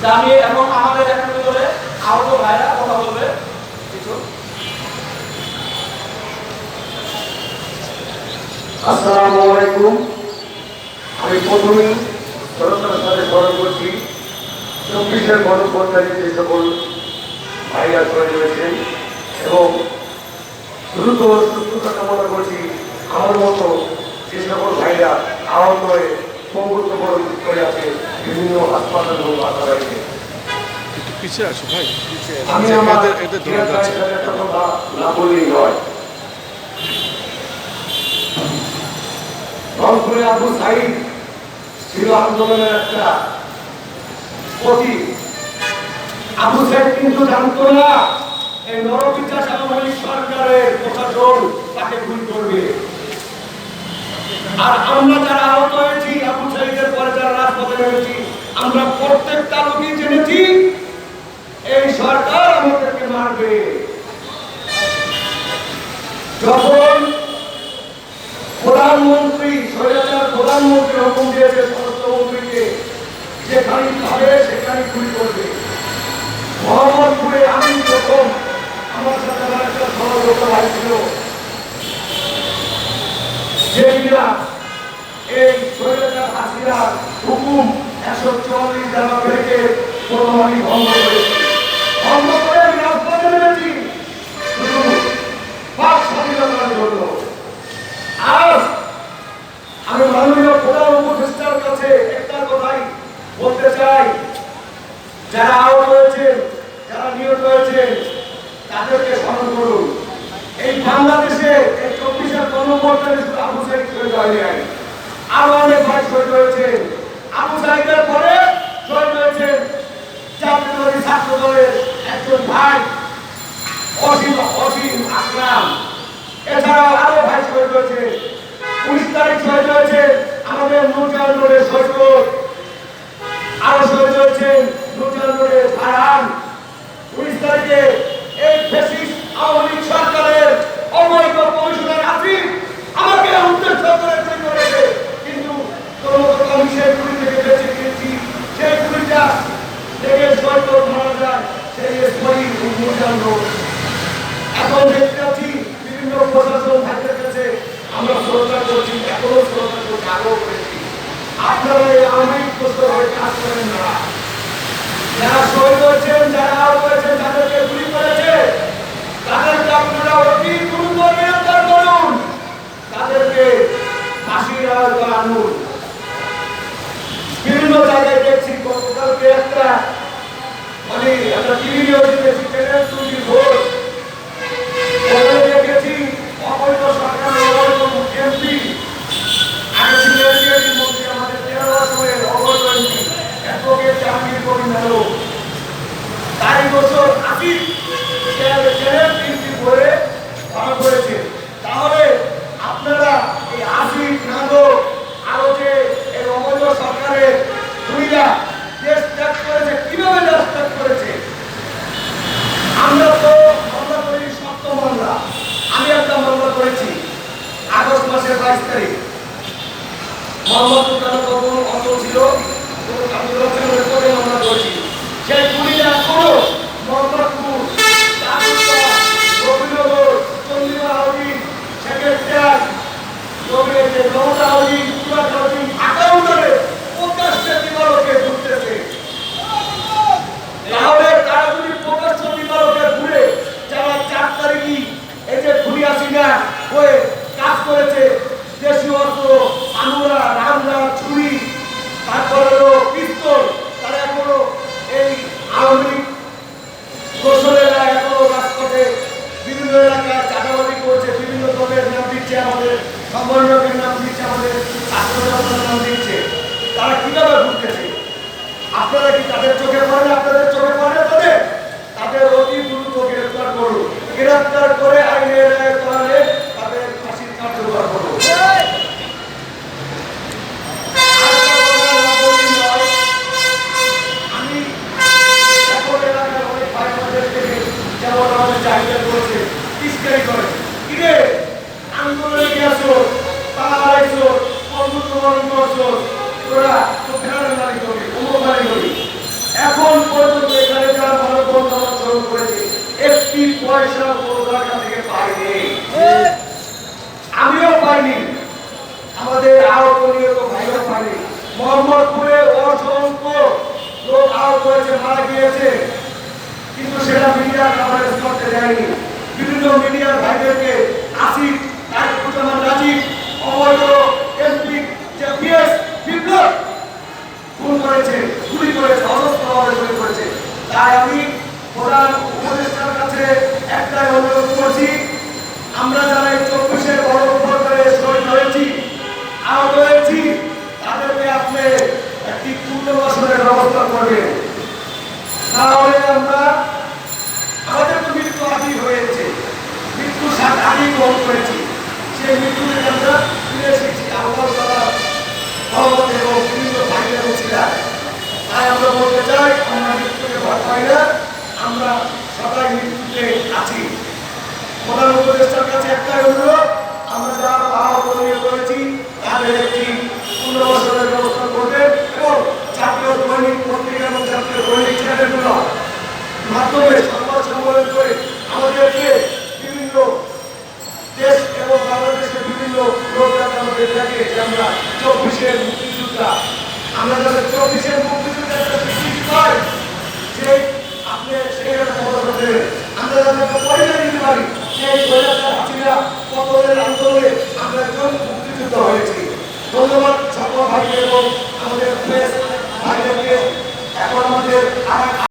যে আমি এবং আমাদের এখানে ভিতরে আহত ভাইরা, কথা বলবে। কিছু আসসালামু আলাইকুম। আমি প্রথমেই শ্রদ্ধার সাথে স্মরণ করছি। চব্বিশের গণকর্তারি যে সকল ভাইরা করে রয়েছেন এবং দ্রুত সুস্থতা কামনা করছি, আমার মতো যে সকল ভাইরা আহত হয়ে পঙ্গুত্ব করে আছে বিভিন্ন হাসপাতাল এবং বাসাবাড়িতে একটু পিছিয়ে আসো ভাই। পিছিয়ে আমি আসো। এদের ধরে যাচ্ছে। সাথে একটা কথা না বললেই নয়। রংপুরে আবু সাইদ ছিল আন্দোলনের একটা প্রতি আবু সাইদ কিন্তু জানতো না এই নরবিচার সামরিক সরকারের প্রশাসন তাকে ভুল করবে। আর আমরা যারা আহত হয়েছি যারা রাজপথে নেমেছি আমরা প্রত্যেকটা লোকই জেনেছি, এই সরকার আমাদেরকে মারবে। যখন প্রধানমন্ত্রী, স্বৈরাচার প্রধানমন্ত্রী হুকুম দিয়েছে স্বরাষ্ট্রমন্ত্রীকে যেখানে পাবে সেখানে গুলি করবে। মোহাম্মদপুরে আমি প্রথম আমার সাথে আমার একটা সহযোগিতা ভাই যে কিনা এই স্বৈরাচার জানা থেকে প্রথম আমি ভঙ্গ করে আমি রাজপথে নেমেছি শুধু পাক স্বাধীনতার জন্য আজ আমি মাননীয় প্রধান উপদেষ্টার কাছে একটা কথাই বলতে চাই যারা আহত হয়েছেন যারা নিহত হয়েছেন তাদেরকে স্মরণ করুন এই বাংলাদেশে এই চব্বিশের গণভোটের শুধু আবু সাইদ শহীদ হয় নাই আরও অনেক ভাই শহীদ হয়েছেন আবু সাইদের পরে শহীদ হয়েছেন জাতীয় ছাত্র দলের একজন ভাই অসীম আকরাম এছাড়াও আরও ভাই শহীদ হয়েছে উনিশ তারিখ শহীদ হয়েছে আমাদের নুরজাহান রোডের সৈকত আরও শহীদ হয়েছে নুরজাহান রোডের ফারহান উনিশ তারিখে এই ফেসিস্ট আওয়ামী লীগ সরকারের অবৈধ কমিশনার আসিফ আমাকে উদ্দেশ্য করে কিন্তু ক্রমাগত আমি সেই গুলি থেকে বেঁচে গিয়েছি সেই গুলিটা থেকে শহীদ মারা যায়। সেই শহীদ নুরজাহান বিভিন্ন প্রশাসন আমরা শ্রদ্ধা আপনারা যারা শহীদ হয়েছেন যাদেরকে গুলি করেছে। তাদেরকে দ্রুত গ্রেফতার করুন। তাদেরকে ফাঁসির আওতায় আনুন বিভিন্ন জায়গায় দেখছি গতকালকে একটা মানে একটা টিভি নিউজ দেখেছি চ্যানেল টুজি ভোট ওখানে দেখেছি অবৈধ সরকারের অবৈধ এমপি আগে ছিল এনডিএটি মন্ত্রী আমাদের তেরো বছরের অবৈধ এমপি এতকে চাকরি করি না লোক তাই বছর আশি চ্যানেল তিনটি করে ভাগ করেছে তাহলে আপনারা এই আশি নাগর আরও যে এই অবৈধ সরকারের দুইটা দেশ ত্যাগ করেছে কীভাবে দেশ ত্যাগ করেছে আমরা তো মামলা করি সপ্তম মামলা আমি একটা মামলা করেছি আগস্ট মাসের বাইশ তারিখ মোহাম্মদ তারা তখন অত ছিল আমি রচনার করে মামলা করেছি সেই কুড়িটা করো Mohammadpur চাকুরটা Rabindranagar Chandrima housing secretary Rabindra Mamata housing কুড়া হাউজিং আকাউন্টারে প্রকাশ্যে দিবালোকে ঘুরতেছে তাহলে তারা যদি প্রকাশ্য দিবালোকে ঘুরে যারা চার তারিখই এই যে ঘুরি আসি না হয়ে কাজ করেছে দেশীয় অস্ত্র আনুরা রামদা ছুরি তারপরে হলো পিস্তল তারা এখনও এই আওয়ামী লীগ দোসরেরা এখনও রাজপথে বিভিন্ন এলাকায় চাঁদাবাদি করছে বিভিন্ন দলের নাম দিচ্ছে আমাদের সমন্বয়কের নাম দিচ্ছে আমাদের ছাত্র জনতার নাম দিচ্ছে তারা কীভাবে ঘুরতেছে আপনারা কি তাদের চোখে পড়ে? আপনাদের চোখে পড়ে না তাদের তাদের অতি দ্রুত গ্রেফতার করুন গ্রেফতার করে আইনের করালে তাদের ফাঁসির কার্যকর করুন আমি এখন এলাকার অনেক ভাই আমাদের থেকে যেমন আমাদের চাহিদা করেছে ইস্কারি করে কিরে আন্দোলনে গেছো পালাইছো অমৃতবরণ করছ তোরা তো ফেরার নারী করবি অমর নারী করবি এখন সেটা মিডিয়া কভারেজ করতে মিডিয়ার ভাইদেরকে আসিফ তারিকুজ্জামান রাজীব করেছে গুলি করেছে অসস্ত্রভাবে গুলি করেছে তাই আমি প্রধান উপদেষ্টার কাছে একটাই অনুরোধ করছি আমরা যারা এই চব্বিশের বড় উপরে শহীদ হয়েছি আহত হয়েছি তাদেরকে আপনি একটি পুনর্বাসনের ব্যবস্থা করবেন তাহলে আমরা আমাদের তো মৃত্যু আগেই হয়েছে মৃত্যু সাত আগেই গ্রহণ করেছি সেই মৃত্যু থেকে আমরা ফিরে এসেছি আল্লাহ তালা ভগবান এবং বিভিন্ন ভাইয়ের উচিলায় তাই আমরা বলতে চাই আমরা মৃত্যুকে ভয় পাই না আমরা সবাই মৃত্যুতে আছি। প্রধান উপদেষ্টার কাছে একটাই অনুরোধ আমরা যারা আহত নিয়ে করেছি তাদের একটি পুনর্বাসনের ব্যবস্থা করবেন এবং জাতীয় দৈনিক পত্রিকা এবং জাতীয় দৈনিক চ্যানেলগুলো মাধ্যমে সংবাদ সম্মেলন করে আমাদেরকে বিভিন্ন দেশ এবং বাংলাদেশের বিভিন্ন লোক যাতে আমাদের দেখে যে আমরা চব্বিশের মুক্তিযোদ্ধা আমরা যাতে চব্বিশের মুক্তিযোদ্ধা স্বীকৃতি পাই সেই আপনি সেখানে খবর দেবেন একটা পরিচয় দিতে পারি সেই বৈরাচার হাসিনা পতনের আন্দোলনে আমরা একজন মুক্তিযুদ্ধ হয়েছি ধন্যবাদ সকল ভাই এবং আমাদের প্রেস ভাইদেরকে। এখন আমাদের আর